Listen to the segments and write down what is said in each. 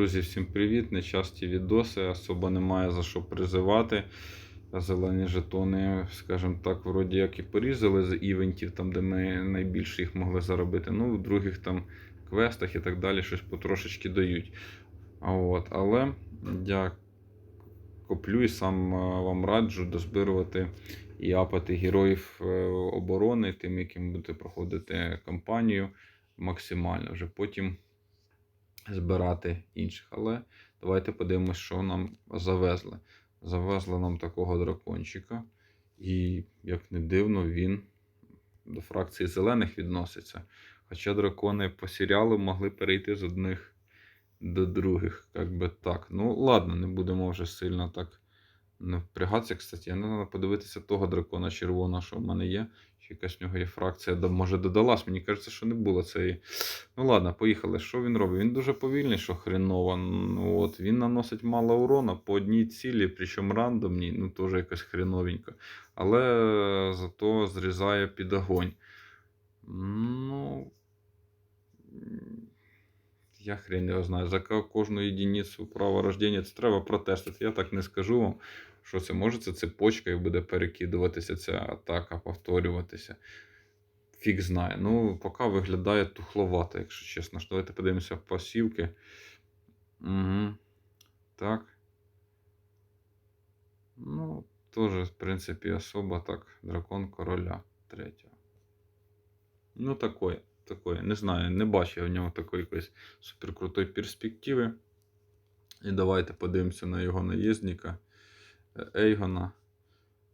Друзі, всім привіт! Нечасті відоси, особо немає за що призивати. Зелені жетони, скажімо так, вроді як і порізали з івентів, там, де ми найбільше їх могли заробити. Ну, в других там квестах і так далі щось потрошечки дають. От, але я коплю і сам е, вам раджу дозбирувати і апати героїв е, оборони, тим, яким будете проходити кампанію максимально. Вже потім збирати інших. Але давайте подивимось, що нам завезли. Завезли нам такого дракончика. І, як не дивно, він до фракції зелених відноситься. Хоча дракони по серіалу могли перейти з одних до других. Як би так. Ну, ладно, не будемо вже сильно так не впрягатися. Кстати, я не треба подивитися того дракона червоного, що в мене є. Якась в нього є фракція, може додалась. Мені кажеться, що не було цієї. Ну ладно, поїхали. Що він робить? Він дуже повільний, що хреново. Ну, от, Він наносить мало урона по одній цілі, причому рандомній, ну теж якось хреновенько. Але зато зрізає під огонь. Ну. Я хрен його знаю. За кожну єдиницю права рождення це треба протестити. Я так не скажу вам, що це може це цепочка і буде перекидуватися ця атака, повторюватися. Фіг знає. Ну, поки виглядає тухловато, якщо чесно. Давайте подивимося в пасівки. Угу. Так. Ну, теж, в принципі, особа так. Дракон короля третього. Ну, такое. Такое. Не знаю, не бачу я в нього такої якоїсь суперкрутої перспективи. І давайте подивимося на його наїзника е, Ейгона.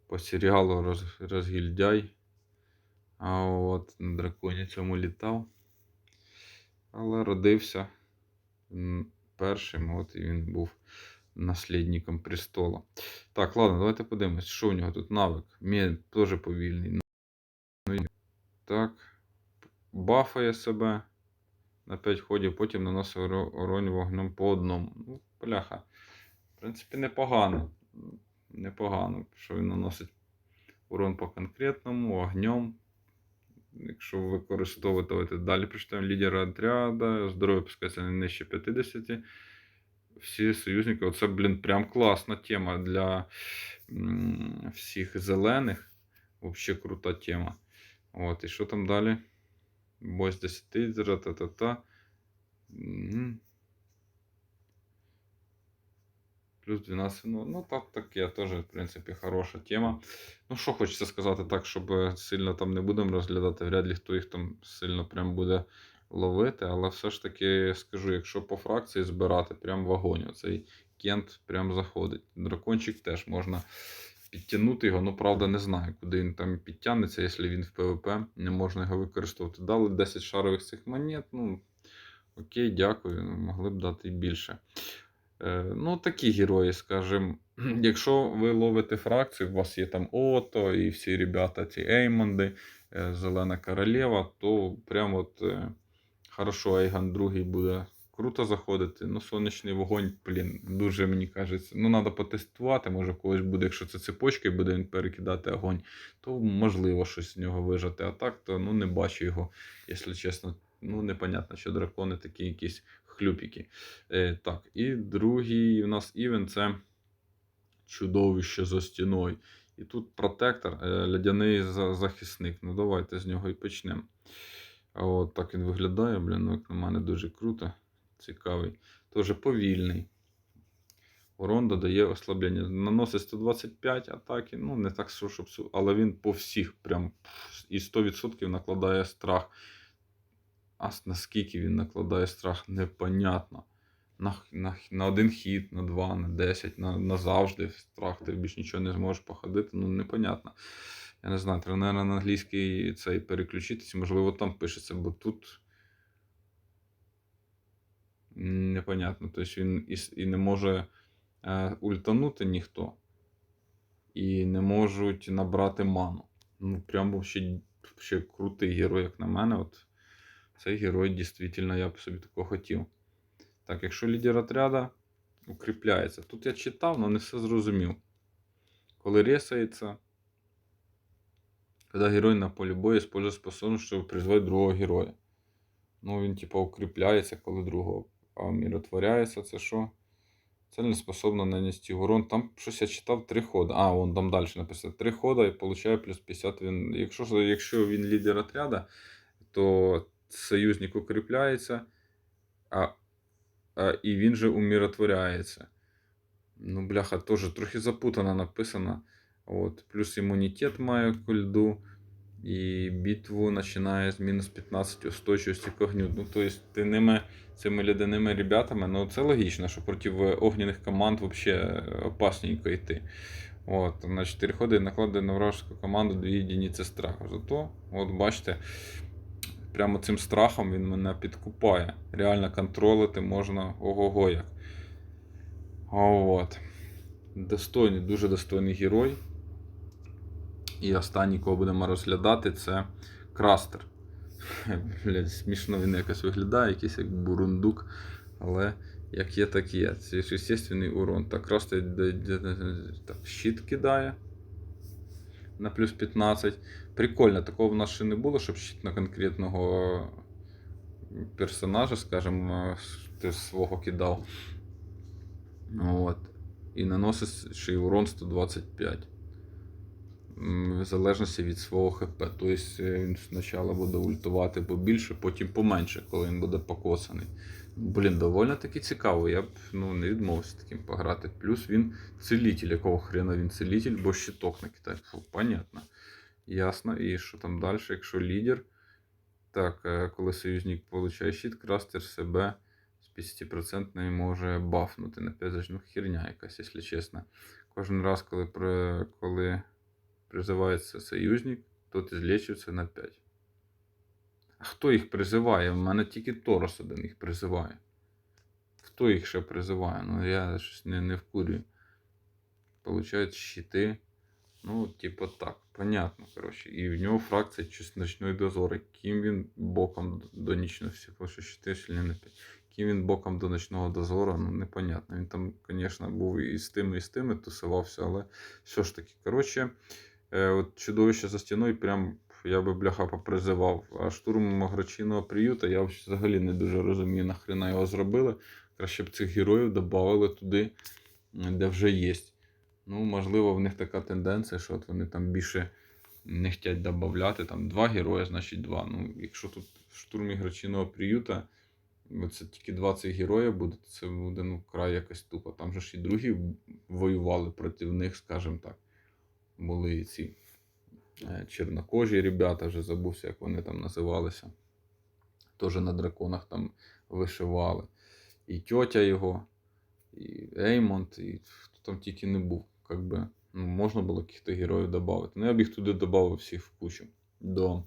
По серіалу роз, Розгільдяй. А от на драконі цьому літав. Але родився першим, от і він був наслідником престола. Так, ладно, давайте подивимось, що у нього тут навик. Він теж повільний. Ну, так. Бафає себе на 5 ходів, потім наносить уро- урон вогнем по одному. Ну, бляха. В принципі, непогано. Непогано, що він наносить урон по конкретному, огнем. Якщо використовувати далі прочитаємо лідера отряда, здоров'я пускається не нижче 50. Всі союзники, оце, блін, прям класна тема для всіх зелених. Взагалі крута тема. От, і що там далі? Бой з 10, та-та-та. Мгм. Плюс 12, ну, ну так, таке теж, в принципі, хороша тема. Ну, що хочеться сказати так, щоб сильно там не будемо розглядати, вряд ли хто їх там сильно прям буде ловити. Але все ж таки скажу, якщо по фракції збирати, прям вогонь. Оцей кент прям заходить. Дракончик теж можна підтягнути його. Ну, правда, не знаю, куди він там підтягнеться, якщо він в ПВП, не можна його використовувати. Дали 10 шарових цих монет. Ну, окей, дякую. Могли б дати і більше. Е, Ну, такі герої, скажімо. Якщо ви ловите фракцію, у вас є там Ото і всі ребята, ці Еймонди, е, Зелена Королева, то прям от е, хорошо, Ейгон другий буде круто заходити. Ну, сонячний вогонь, блін, дуже мені кажеться. Ну, треба потестувати, може когось буде, якщо це цепочки, буде він перекидати огонь, то можливо щось з нього вижати. А так, то ну, не бачу його, якщо чесно. Ну, непонятно, що дракони такі якісь хлюпіки. Е, так, і другий у нас івент це чудовище за стіною. І тут протектор, е, лядяний захисник. Ну, давайте з нього і почнемо. От так він виглядає, блін, ну, як на мене дуже круто. Цікавий. Теж повільний. Урон додає ослаблення. Наносить 125 атаки. Ну, не так, що, щоб. Але він по всіх прям і 100% накладає страх. А наскільки він накладає страх, непонятно. На, на, на один хід, на два, на 10, на, назавжди страх, ти більш нічого не зможеш походити, ну непонятно. Я не знаю, наверное, на англійський цей переключитися, можливо, там пишеться, бо тут непонятно. Тобто він і, і не може е, ультанути ніхто, і не можуть набрати ману. Ну, прям вообще, вообще крутий герой, як на мене. От цей герой дійсно я б собі такого хотів. Так, якщо лідер отряда укріпляється. Тут я читав, але не все зрозумів. Коли ресається, коли герой на полі бою использує способність, щоб призвати другого героя. Ну, він, типа, укріпляється, коли другого А це що? Цель не способна нанести урон. Там щось я читав три хода. А, вон там далі написано. Три хода і получає плюс 50 він. Якщо, якщо він лідер отряда, то союзник укріпляється, а, а, і він же умиротворяється. Ну, бляха, теж трохи запутано написано. От. Плюс імунітет має к льду. І битву починає з мінус 15 устойчивості к огню. Ну, тобто ти ними, цими лядяними ребятами, ну це логічно, що проти огняних команд взагалі опасненько йти. От, на 4 ходи накладає на вражеську команду 2 єдиниці страху. Зато, от бачите, прямо цим страхом він мене підкупає. Реально контролити можна ого-го як. От. Достойний, дуже достойний герой. І останній, кого будемо розглядати, це Крастер. Блядь, смішно він якось виглядає, якийсь як бурундук, але як є, так є. Це естественний урон. Так, Крастер так, щит кидає на плюс 15. Прикольно, такого в нас ще не було, щоб щит на конкретного персонажа, скажімо, свого кидав. От. І наносить ще й урон 125. В залежності від свого ХП. Тобто е, він спочатку буде ультувати побільше, потім поменше, коли він буде покосаний. Блін, доволі таки цікаво. Я б ну, не відмовився таким пограти. Плюс він целитель, якого хрена він целитель, бо щиток накидає. Фу, понятно. Ясно. І що там далі, якщо лідер. Так, е, коли союзник получає щит, крастер себе з 50% може бафнути на 5 Ну, херня якась, якщо чесно. Кожен раз, коли, коли призивається союзник, тот злічується на 5. А хто їх призиває? В мене тільки Торос один їх призиває. Хто їх ще призиває? Ну я щось не, не вкурюю. Получають щити. Ну, типу так, понятно, коротше. І в нього фракція ночної дозори. Ким він боком до тому що щити сильні не п'ять. Ким він боком до ночного дозору, ну непонятно. Він там, звісно, був і з тими, і з тими тусувався, але все ж таки. Коротше, от чудовище за стіною, прям я би бляха попризивав. А штурм Маграчиного приюта я взагалі не дуже розумію, нахрена його зробили. Краще б цих героїв додали туди, де вже є. Ну, можливо, в них така тенденція, що от вони там більше не хочуть додати. Там два герої, значить два. Ну, якщо тут в штурмі Грачиного приюта це тільки 20 героїв буде, це буде ну, край якось тупо. Там же ж і другі воювали проти них, скажімо так. Були ці е, чорнокожі ребята, вже забувся, як вони там називалися. Теж на драконах там вишивали. І тьотя його, і Еймонд, і хто там тільки не був. Как би, ну, можна було якихось героїв додати. Ну, я б їх туди додав всіх в кучу. До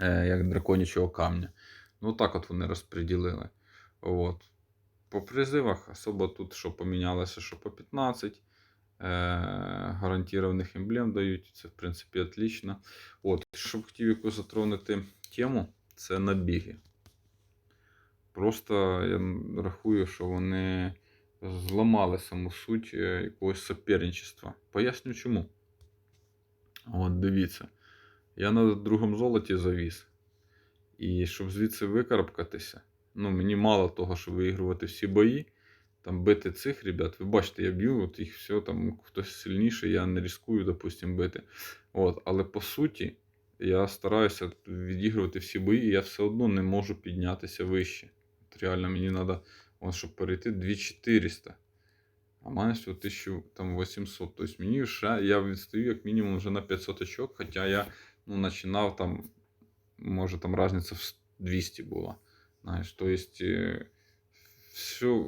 е, як драконячого камня. Ну, так от вони розподілили. От. По призивах особо тут, що помінялося, що по 15. Е, гарантірованих емблем дають. Це, в принципі, отлично. От, щоб хотів яку затронути тему, це набіги. Просто я рахую, що вони зламали саму суть е, якогось суперничества. Поясню чому. От дивіться. Я на другому золоті завіз. І щоб звідси викарабкатися, ну мені мало того, щоб виігрувати всі бої, там бити цих ребят. Ви бачите, я б'ю, от їх все, там хтось сильніший, я не ризикую, допустим, бити. От, але по суті, я стараюся відігрувати всі бої, і я все одно не можу піднятися вище. От реально мені треба, щоб перейти 2400. А мене всього 1800. Тобто мені вже я відстаю як мінімум вже на 500 очок, хоча я ну, починав там, може там різниця в 200 була. Знаєш, тобто все,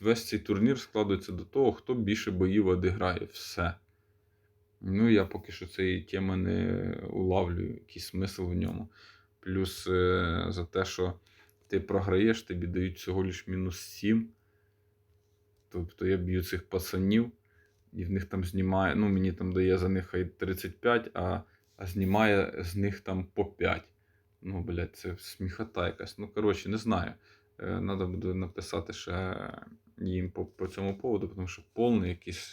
весь цей турнір складається до того, хто більше боїв одіграє. Все. Ну, я поки що цієї теми не улавлюю, який смисл в ньому. Плюс е, за те, що ти програєш, тобі дають всього лиш мінус 7. Тобто я б'ю цих пацанів, і в них там знімає, ну мені там дає за них хай 35, а, а знімає з них там по 5. Ну, блядь, це сміхота якась. Ну, коротше, не знаю. Треба буде написати ще їм по, по цьому поводу, тому що повний якийсь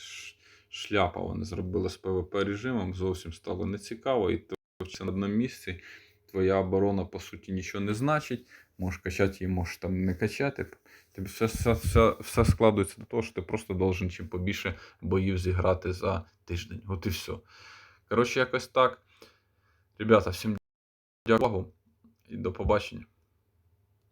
шляпа вони зробили з ПВП режимом, зовсім стало нецікаво, і то на одному місці твоя оборона, по суті, нічого не значить. Можеш качати її, можеш там не качати. Тобі все, все, все, все складується до того, що ти просто должен чим побільше боїв зіграти за тиждень. От і все. Коротше, якось так. Ребята, всім дякую і до побачення.